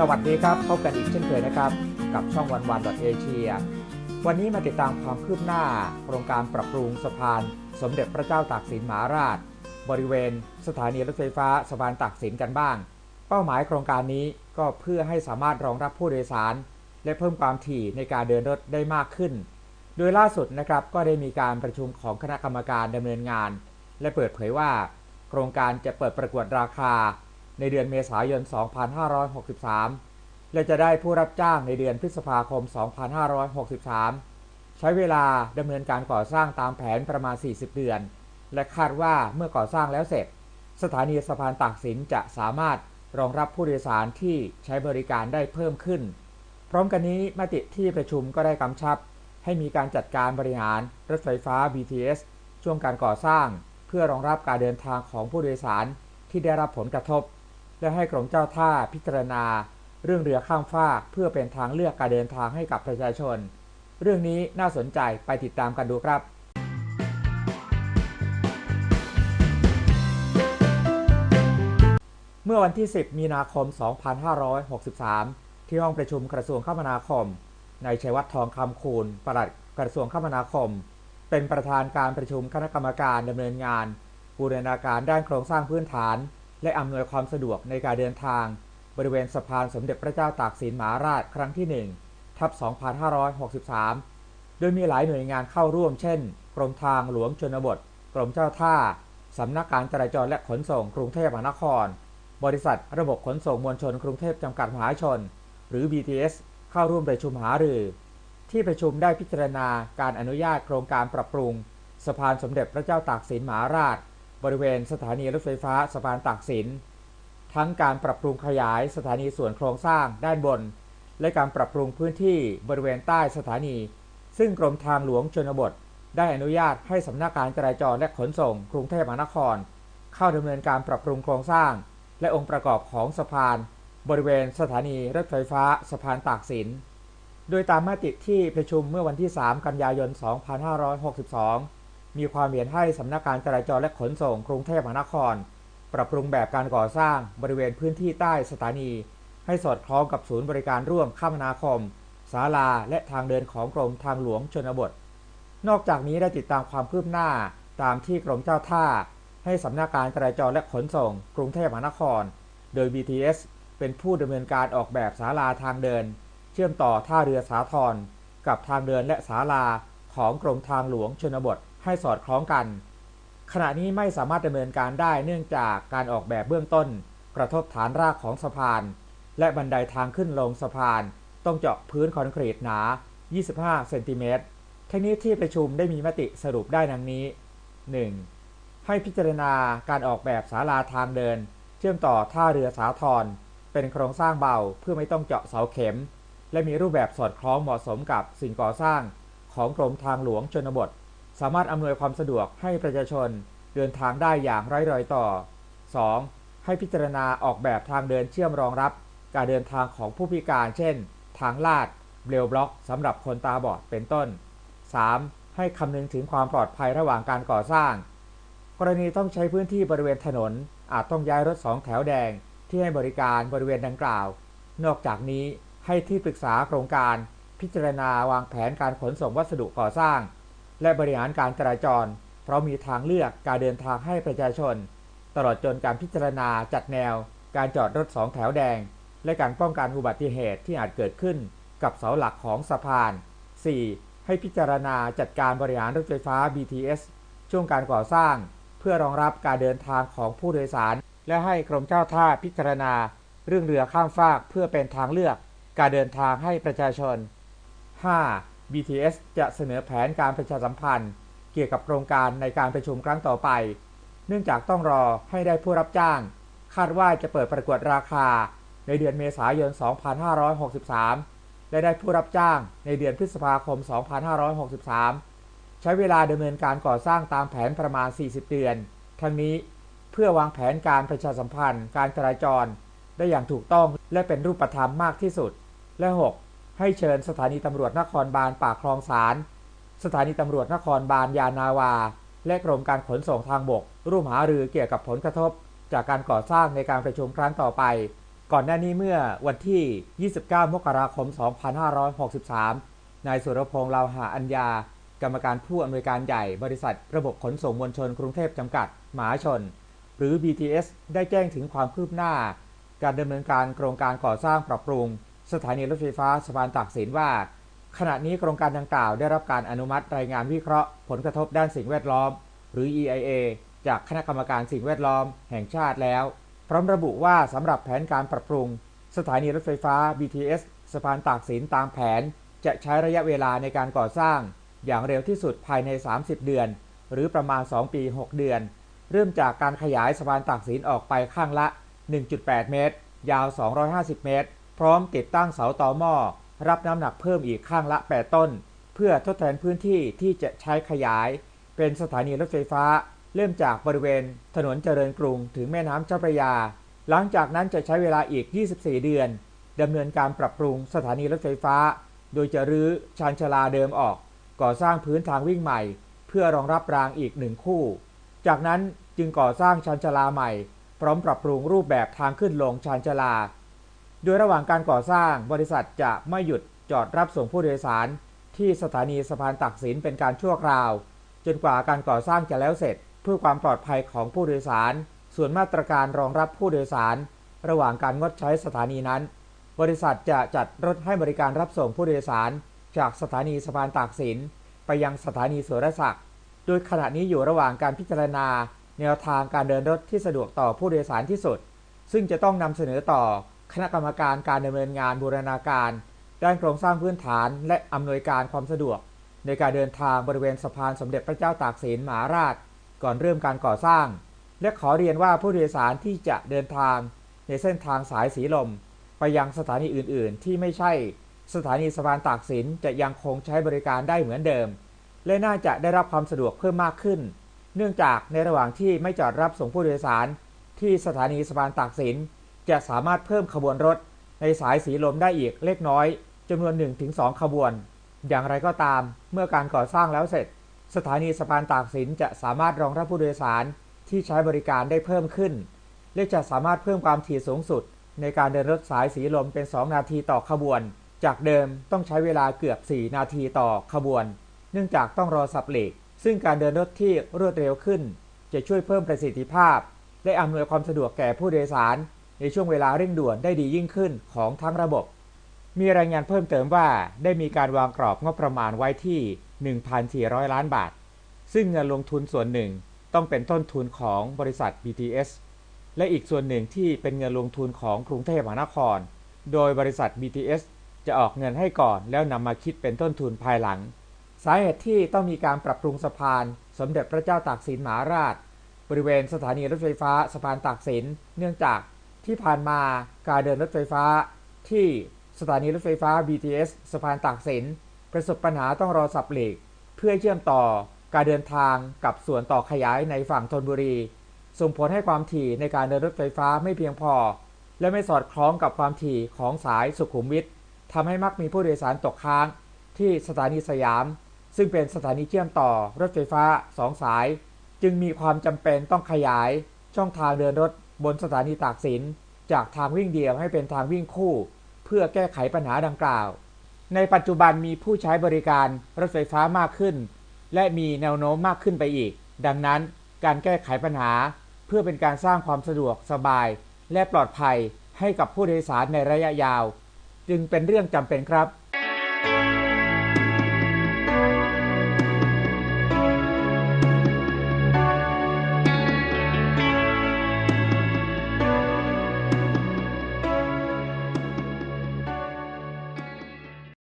สวัสดีครับ พบกันอีกเช่นเคยนะครับ กับช่องวันวันดอทเอเชียวันนี้มาติดตามความคืบหน้า โครงการปรับปรุงสะพาน สมเด็จพระเจ้าตากสินมหาราช บริเวณ สถานีรถไฟฟ้าสะพานตากสินกันบ้าง เป้าหมายโครงการนี้ก็เพื่อให้สามารถรองรับผู้โดยสาร และเพิ่มความถี่ในการเดินรถได้มากขึ้น โดยล่าสุดนะครับก็ได้มีการประชุมของคณะกรรมการดำเนินงาน และเปิดเผยว่า โครงการจะเปิดประกวดราคา ในเดือนเมษายน 2563 และจะได้ผู้รับจ้างในเดือนพฤษภาคม 2563 ใช้เวลาดำเนินการก่อสร้างตามแผนประมาณ 40 เดือน และคาดว่าเมื่อก่อสร้างแล้วเสร็จ สถานีสะพานตากสินจะสามารถรองรับผู้โดยสารที่ใช้บริการได้เพิ่มขึ้น พร้อมกันนี้มติที่ประชุมก็ได้กำชับ ให้มีการจัดการบริหารรถไฟฟ้า BTS ช่วงการก่อสร้าง เพื่อรองรับการเดินทางของผู้โดยสารที่ได้รับผลกระทบ และให้กรมเจ้าท่าพิจารณา เรื่องเรือข้ามฟากเพื่อเป็นทางเลือกการเดินทางให้กับประชาชน เรื่องนี้น่าสนใจไปติดตามกันดูครับเมื่อวันที่ 10 มีนาคม 2563 ที่ห้องประชุมกระทรวงคมนาคม นายชัยวัฒน์ทองคำคูณปลัดกระทรวงคมนาคม เป็นประธานการประชุมคณะกรรมการดำเนินงาน บูรณาการด้านโครงสร้างพื้นฐาน และอำนวยความสะดวกในการเดินทาง บริเวณสะพานสมเด็จพระเจ้าตากสินมหาราชครั้งที่ 1 ทับ 2563 โดยมีหลายหน่วยงานเข้าร่วมเช่น กรมทางหลวงชนบท กรมเจ้าท่า สำนักการจราจรและขนส่งกรุงเทพมหานคร บริษัทระบบขนส่งมวลชนกรุงเทพจำกัดมหาชน หรือ BTS เข้าร่วมประชุมหารือ ที่ประชุมได้พิจารณาการอนุญาตโครงการปรับปรุง สะพานสมเด็จพระเจ้าตากสินมหาราช บริเวณสถานีรถไฟฟ้าสะพานตากสิน ทั้งการปรับปรุงขยายสถานีส่วนโครงสร้างด้านบน และการปรับปรุงพื้นที่บริเวณใต้สถานี ซึ่งกรมทางหลวงชนบท ได้อนุญาตให้สำนักการจราจรและขนส่งกรุงเทพมหานคร เข้าดำเนินการปรับปรุงโครงสร้าง และองค์ประกอบของสะพาน บริเวณสถานีรถไฟฟ้าสะพานตากสิน โดยตามมติที่ประชุมเมื่อวันที่ 3 กันยายน 2562 มีความเห็นให้สำนักการจราจรและขนส่งกรุงเทพมหานคร ปรับปรุงแบบการก่อสร้างบริเวณพื้นที่ใต้สถานี ให้สอดคล้องกับศูนย์บริการร่วมคมนาคมศาลาและทางเดินของกรมทางหลวงชนบท นอกจากนี้ได้ติดตามความคืบหน้าตามที่กรมเจ้าท่า ให้สำนักการจราจรและขนส่ง กรุงเทพมหานคร โดย BTS เป็นผู้ดำเนินการออกแบบศาลาทางเดิน เชื่อมต่อท่าเรือสาทรกับทางเดินและศาลาของกรมทางหลวงชนบท ให้สอดคล้องกัน ขณะนี้ไม่สามารถดำเนินการได้เนื่องจากการออกแบบเบื้องต้น กระทบฐานรากของสะพาน และบันไดทางขึ้นลงสะพาน ต้องเจาะพื้นคอนกรีตหนา 25 เซนติเมตรทั้งนี้ที่ประชุมได้มีมติสรุปได้ดังนี้ 1. ให้พิจารณาการออกแบบศาลาทางเดิน เชื่อมต่อท่าเรือสาทรเป็นโครงสร้างเบาเพื่อไม่ต้องเจาะเสาเข็ม และมีรูปแบบสอดคล้องเหมาะสมกับสิ่งก่อสร้างของกรมทางหลวงชนบท สามารถอำนวยความสะดวกให้ประชาชนเดินทางได้อย่างไร้รอยต่อ 2. ให้พิจารณาออกแบบทางเดินเชื่อมรองรับ การเดินทางของผู้พิการ เช่น ทางลาดเบลบล็อกสำหรับคนตาบอดเป็นต้น 3. ให้คำนึงถึงความปลอดภัยระหว่างการก่อสร้าง กรณีต้องใช้พื้นที่บริเวณถนน อาจต้องย้ายรถสองแถวแดง ที่ให้บริการบริเวณดังกล่าว นอกจากนี้ให้ที่ปรึกษาโครงการ พิจารณาวางแผนการขนส่งวัสดุก่อสร้าง และบริหารการจราจร เพราะมีทางเลือกการเดินทางให้ประชาชน ตลอดจนการพิจารณาจัดแนว การจอดรถสองแถวแดง และการป้องกันอุบัติเหตุที่อาจเกิดขึ้น กับเสาหลักของสะพาน 4. ให้พิจารณาจัดการบริหารรถไฟฟ้า BTS ช่วงการก่อสร้าง เพื่อรองรับการเดินทางของผู้โดยสาร และให้กรมเจ้าท่าพิจารณา เรื่องเรือข้ามฟากเพื่อเป็นทางเลือก การเดินทางให้ประชาชน 5. BTS จะเสนอแผนการประชาสัมพันธ์ เกี่ยวกับโครงการในการประชุมครั้งต่อไป เนื่องจากต้องรอให้ได้ผู้รับจ้าง คาดว่าจะเปิดประกวดราคาในเดือนเมษายน 2563 และได้ผู้รับจ้างในเดือนพฤษภาคม 2563 ใช้เวลาดำเนินการก่อสร้างตามแผนประมาณ 40 เดือน ทั้งนี้เพื่อวางแผนการประชาสัมพันธ์ การจราจร ได้อย่างถูกต้องและเป็นรูปธรรมมากที่สุด และ 6. ให้เชิญสถานีตำรวจนครบาลปากคลองสาร สถานีตำรวจนครบาลยานาวา และกรมการขนส่งทางบก ร่วมหารือเกี่ยวกับผลกระทบ จากการก่อสร้างในการประชุมครั้งต่อไป ก่อนหน้านี้เมื่อวันที่ 29 มกราคม 2563 นายสุรพงษ์ลาวหาอัญญา กรรมการผู้อำนวยการใหญ่บริษัท ระบบขนส่งมวลชนกรุงเทพจำกัดมหาชน หรือ BTS ได้แจ้งถึงความคืบหน้า การดำเนินการโครงการก่อสร้างปรับปรุง สถานีรถไฟฟ้าสะพานตากสินว่า ขณะนี้โครงการดังกล่าวได้รับการอนุมัติรายงานวิเคราะห์ ผลกระทบด้านสิ่งแวดล้อม หรือ EIA จากคณะกรรมการสิ่งแวดล้อมแห่งชาติแล้ว พร้อมระบุว่าสำหรับแผนการปรับปรุง สถานีรถไฟฟ้า BTS สะพานตากสินตามแผน จะใช้ระยะเวลาในการก่อสร้าง อย่างเร็วที่สุดภายใน 30 เดือน หรือประมาณ 2 ปี 6 เดือน เริ่มจากการขยายสะพานตากสินออกไปข้างละ 1.8 เมตร ยาว 250 เมตร พร้อมติดตั้งเสาต่อหม้อรับน้ำหนักเพิ่มอีกข้างละ 8 ต้น เพื่อทดแทนพื้นที่ที่จะใช้ขยาย เป็นสถานีรถไฟฟ้า เริ่มจากบริเวณ ถนนเจริญกรุงถึงแม่น้ำเจ้าพระยา หลังจากนั้นจะใช้เวลาอีก 24 เดือนดำเนินการปรับปรุงสถานีรถไฟฟ้า โดยจะรื้อชานชาลาเดิมออก ก่อสร้างพื้นทางวิ่งใหม่ เพื่อรองรับรางอีกหนึ่งคู่ จากนั้นจึงก่อสร้างชานชาลาใหม่ พร้อมปรับปรุงรูปแบบทางขึ้นลงชานชาลา โดยระหว่างการก่อสร้างบริษัทจะไม่หยุดจอดรับส่งผู้โดยสาร ที่สถานีสะพานตักสินเป็นการชั่วคราว จนกว่าการก่อสร้างจะแล้วเสร็จ เพื่อความปลอดภัยของผู้โดยสาร ส่วนมาตรการรองรับผู้โดยสาร ระหว่างการงดใช้สถานีนั้น บริษัทจะจัดรถให้บริการรับส่งผู้โดยสาร จากสถานีสะพานตากสิน ไปยังสถานีสุรศักดิ์โดยขณะนี้อยู่ระหว่างการพิจารณา แนวทางการเดินรถที่สะดวกต่อผู้โดยสารที่สุด ซึ่งจะต้องนำเสนอต่อ คณะกรรมการการดำเนินงานบูรณาการ ด้านโครงสร้างพื้นฐาน และอำนวยการความสะดวก ในการเดินทางบริเวณสะพานสมเด็จพระเจ้าตากสินมหาราช ก่อนเริ่มการก่อสร้าง และขอเรียนว่าผู้โดยสารที่จะเดินทาง ในเส้นทางสายสีลม ไปยังสถานีอื่น ๆ ที่ไม่ใช่ สถานีสะพานตากสินจะยังคงใช้บริการได้เหมือนเดิม และน่าจะได้รับความสะดวกเพิ่มมากขึ้น เนื่องจากในระหว่างที่ไม่จอดรับส่งผู้โดยสาร ที่สถานีสะพานตากสิน จะสามารถเพิ่มขบวนรถในสายสีลมได้อีกเล็กน้อยจำนวน 1-2 ขบวน อย่างไรก็ตาม เมื่อการก่อสร้างแล้วเสร็จ สถานีสะพานตากสินจะสามารถรองรับผู้โดยสารที่ใช้บริการได้เพิ่มขึ้น และจะสามารถเพิ่มความถี่สูงสุด ในการเดินรถสายสีลมเป็น 2 นาทีต่อขบวน จากเดิมต้องใช้เวลาเกือบ 4 นาทีต่อขบวน เนื่องจากต้องรอสับเหล็กซึ่งการเดินรถที่รวดเร็วขึ้น จะช่วยเพิ่มประสิทธิภาพ และอำนวยความสะดวกแก่ผู้โดยสาร ในช่วงเวลาเร่งด่วนได้ดียิ่งขึ้นของทั้งระบบ มีรายงานเพิ่มเติมว่าได้มีการวางกรอบงบประมาณไว้ที่ 1,400 ล้านบาท ซึ่งเงินลงทุนส่วนหนึ่งต้องเป็นต้นทุนของบริษัท BTS และอีกส่วนหนึ่งที่เป็นเงินลงทุนของกรุงเทพมหานคร โดยบริษัท BTS จะออกเงินให้ก่อนแล้วนำมาคิดเป็นต้นทุนภายหลัง สาเหตุที่ต้องมีการปรับปรุงสะพาน สมเด็จพระเจ้าตากสินมหาราช บริเวณสถานีรถไฟฟ้าสะพานตากสิน เนื่องจาก ที่ผ่านมาการเดินรถไฟฟ้าที่สถานีรถไฟฟ้า BTS สะพานตากสิน ประสบปัญหาต้องรอสับเหล็ก เพื่อเชื่อมต่อการเดินทางกับส่วนต่อขยายในฝั่งธนบุรี ส่งผลให้ความถี่ในการเดินรถไฟฟ้าไม่เพียงพอ และไม่สอดคล้องกับความถี่ของสายสุขุมวิททำให้มักมีผู้โดยสารตกค้าง ที่สถานีสยาม ซึ่งเป็นสถานีเชื่อมต่อรถไฟฟ้าสองสาย จึงมีความจำเป็นต้องขยายช่องทางเดินรถ บนสถานีตากสินจากทางวิ่งเดียวให้เป็นทางวิ่งคู่ เพื่อแก้ไขปัญหาดังกล่าว ในปัจจุบันมีผู้ใช้บริการรถไฟฟ้ามากขึ้น และมีแนวโน้มมากขึ้นไปอีก ดังนั้นการแก้ไขปัญหา เพื่อเป็นการสร้างความสะดวกสบาย และปลอดภัยให้กับผู้โดยสารในระยะยาว จึงเป็นเรื่องจำเป็นครับ